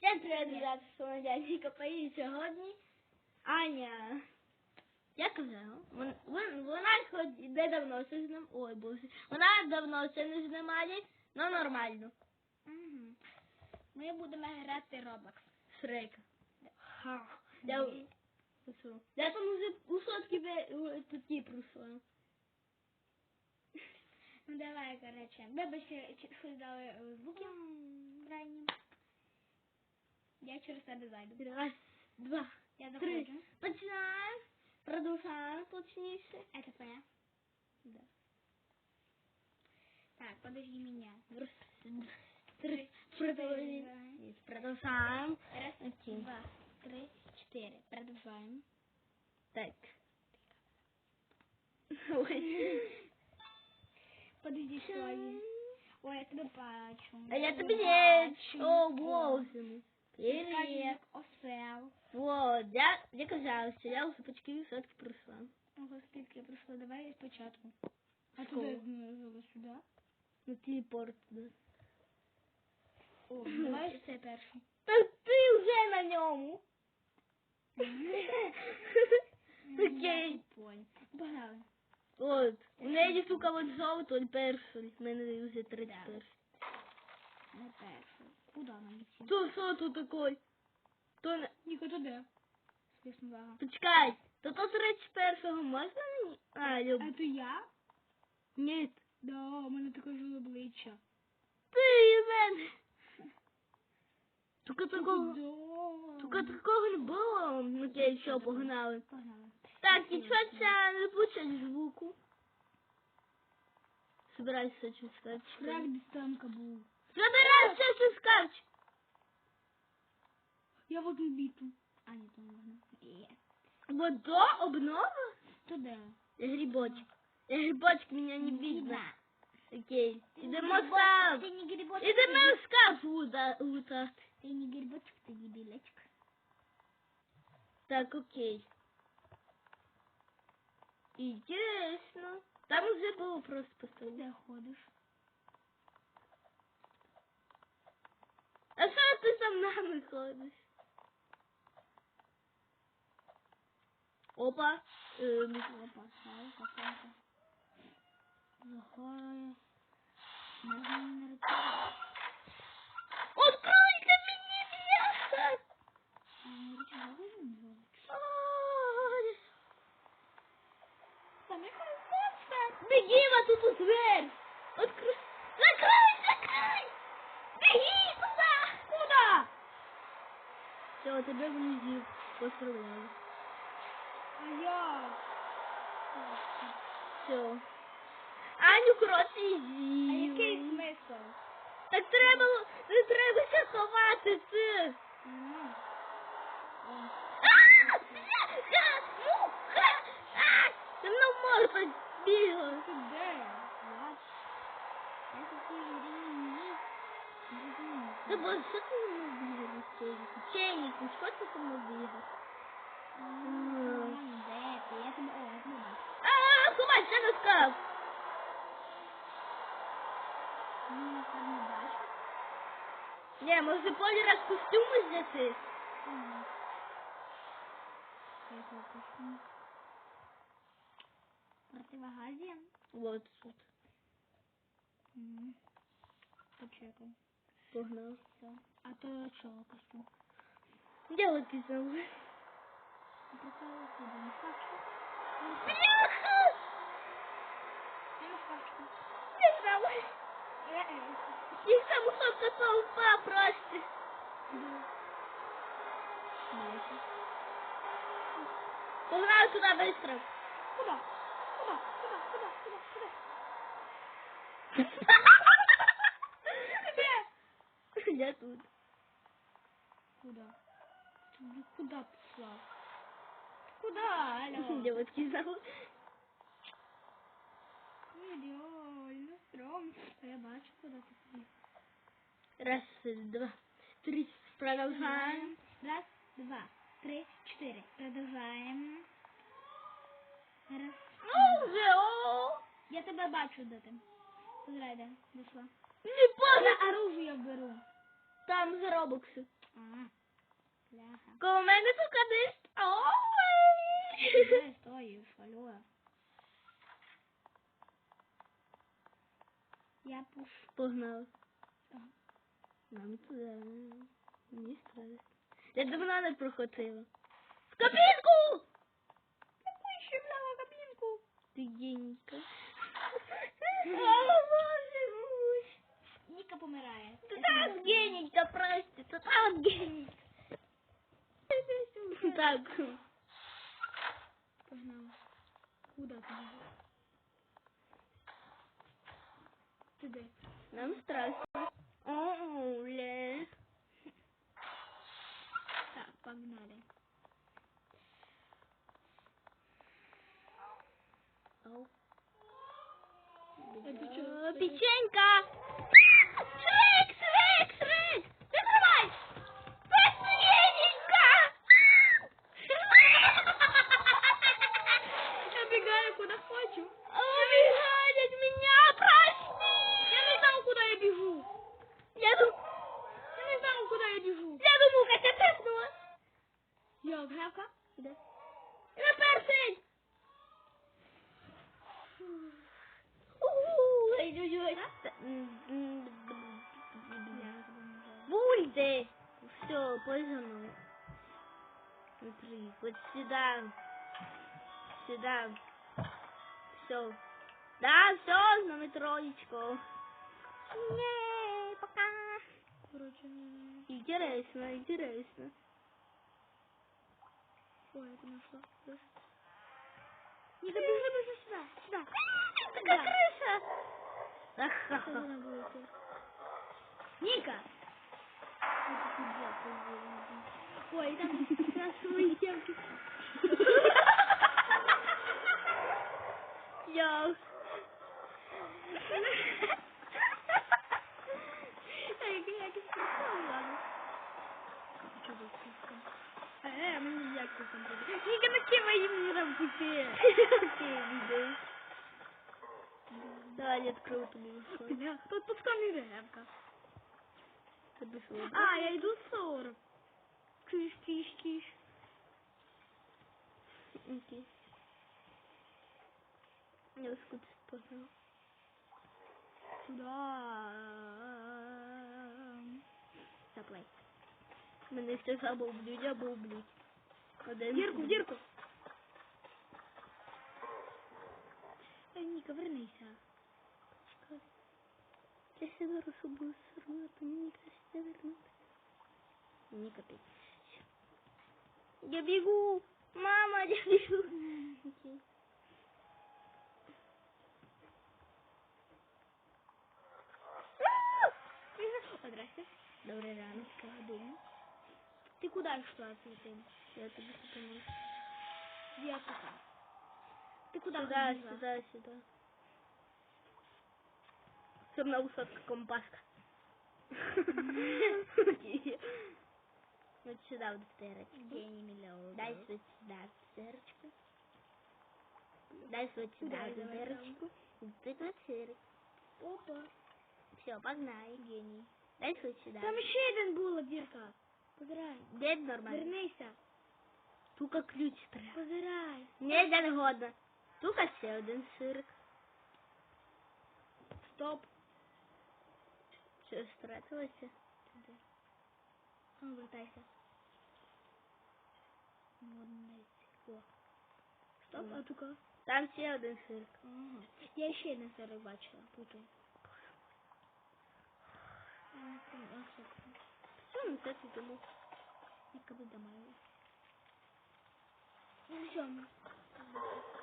Всім привіт, ребята, з вами я Ніка і сьогодні Аня. Я казала, вон- вон- вона хоч іде давно це знім. Ой, боже. Вона давно це не знімає, но нормально. Угу. Ми будемо грати Roblox. Шрека. Ха. Я, я там уже у сотки ви- такі пройшла. Ну давай, короче. Вибачте, чи- що дали е, звуки крайні. Я через тебе зайду. Раз, два, Я три. заходжу. Починаємо. Продовжаємо точніше. Это твоя? Да. Так, подожди меня. Раз, два, три. Продовжуємо. Ні, Продовжаємо. Раз, Окей. два, три, четыре. Продолжаем. Так. Ой. Подожди, что они? Ой, я тебя бачу. А я тебе не... бачу. О, боже мой. Привет. Привет. Осел. Вот, я, я казалось, що я вже почти сотки пройшла. Ого, скільки я пройшла. Давай спочатку. А Школу. туди знизу сюди. Ну телепорт, да. О, давай все перший. Та ти вже на ньому. Окей. Понял. Погнали. От. У неї, сука, от жовто, перший. В мене вже 31. Не То що тут такой? То. Ніко туди. Звісно, ага. Почекай. То то 31-го можна мені? А, люб... А то я? Ні. Да, у мене таке ж обличчя. Ти і мене. Тільки такого... Тільки такого не було. Окей, все, погнали. Погнали. Так, нічого це не звучить звуку. Собирайся сказати. Фраг дистанка був. Забирайся сказати. Я в одну біту. А, ні, то не можна. Є. Вот до обнова? Туди. Я грибочек. Я грибочек, меня не видно. Окей. Идемо Ти сам. не грибочок. Идемо в скаф лутати. Ти не грибочок, ти дебілечок. Так, окей. Интересно. Там уже было просто поставлено. Де ходиш? А что ты со нами ходишь? Не речати, не зробиш. Ой. Там якась бабка. Беги вот тут дверь! Открой! Закрой, закрой! Беги туда! Куда? Все, тебя внизу. Поздравляю. А я. Все. Аню крот А який смисл? Так треба, не треба ся ховати це. Ну. О. А! Ха! Ну, ха! А! Ти мною морда бігла. Ти де? Я. Я такі грі. Та бо що ти не бігав з Чейніку, що ти там бігав? А, я тебе не бачу. Не, може полі раз костюми пишу. Противогазія? Вот тут. Почекай. Погнав. Все. А то чого костюм? Делайте зови. Приколи сюди. Не скачу. Бляха! Не скачу. Не знаю. Е, е. Їх там висока толпа просто. Погнали туди быстро. Куда? Куда? Куда? Куда? Куда? Куда? Я тут. Куда? Куда? Алло. Девочки зовут. Реально стрёмно. А я бачу, куда ты приехала. Раз, два, три. Продолжаем. Раз, два, три, четыре. Продолжаем. Раз. Ну уже, о! Я тебе бачу, де ти. Позирай, де. Дійшла. Не Я понял. оружие беру. Там з робоксу. А, бляха. Коло мене сука десь. Ой! Де стоїш, алло. Я пуш. Погнали. Ага. Нам туди. Мені страшно. Я давно не проходила. В кабінку! Какую ще бляха кабінку? Ти генька. О, боже мой. Ніка помирає. Ти там генійка просто, ти там генійка. Так. Куда ти? Ти де? Нам страшно. О, бля. Так, погнали. Ау. А ти чого? О, Печенька! Бульды! Все, поздно. Смотри, вот сюда. Сюда. Все. Да, все, на метроечку. Не, пока. Короче, Интересно, интересно. ой, я нашла. Ніка, біжи, біжи сюди, сюди. Такая Да. крыша. Це Ахаха. вона була тут. Ніка! Ой, там красиві дівки. Я. Ей, якийсь прикол, ладно. Е, мені як це там буде? Ніка, на ким їм там піти? Окей, видишь. Давай я открою тобі. Бля, Тут пускай ревка. Тобі що? А, я йду 40. Киш, киш, киш. Окей. Я скут познал. Сюда. Заплай. Мене все забублють, забублють. Один. Дірку, в дірку. Ей, Ніка, вернися. Я себе розсуду сорвати, мені кажеться вернути. Мені капець. Я бігу! Мама, я бігу! Окей. О, здрасте. Добрий ранок, день. Ти куди йшла цвітим? Я тобі допоможу. Я тут. Ти куди Сюда, ходила? сюда, сюда. Сумна высотка компаска. Вот сюда вот дырочку. Гений миллион. Дай вот сюда дырочку. Дай вот сюда дырочку. Ты вот сырик. Опа. Все, погнали. Гений. Дай вот сюда. Там ще один була дірка. Позирай. Дед нормально. Вернися. Тука ключ треба. Позирай. Не, не годно. Тука ще один сирик. Стоп. Що, стратилося? А, вертайся. Молодець. О. Стоп, а тука. Там ще один сирик. Ага. Я ще один сирик бачила. Путай. Що ну це ти? Яка буде моя? Ну, все.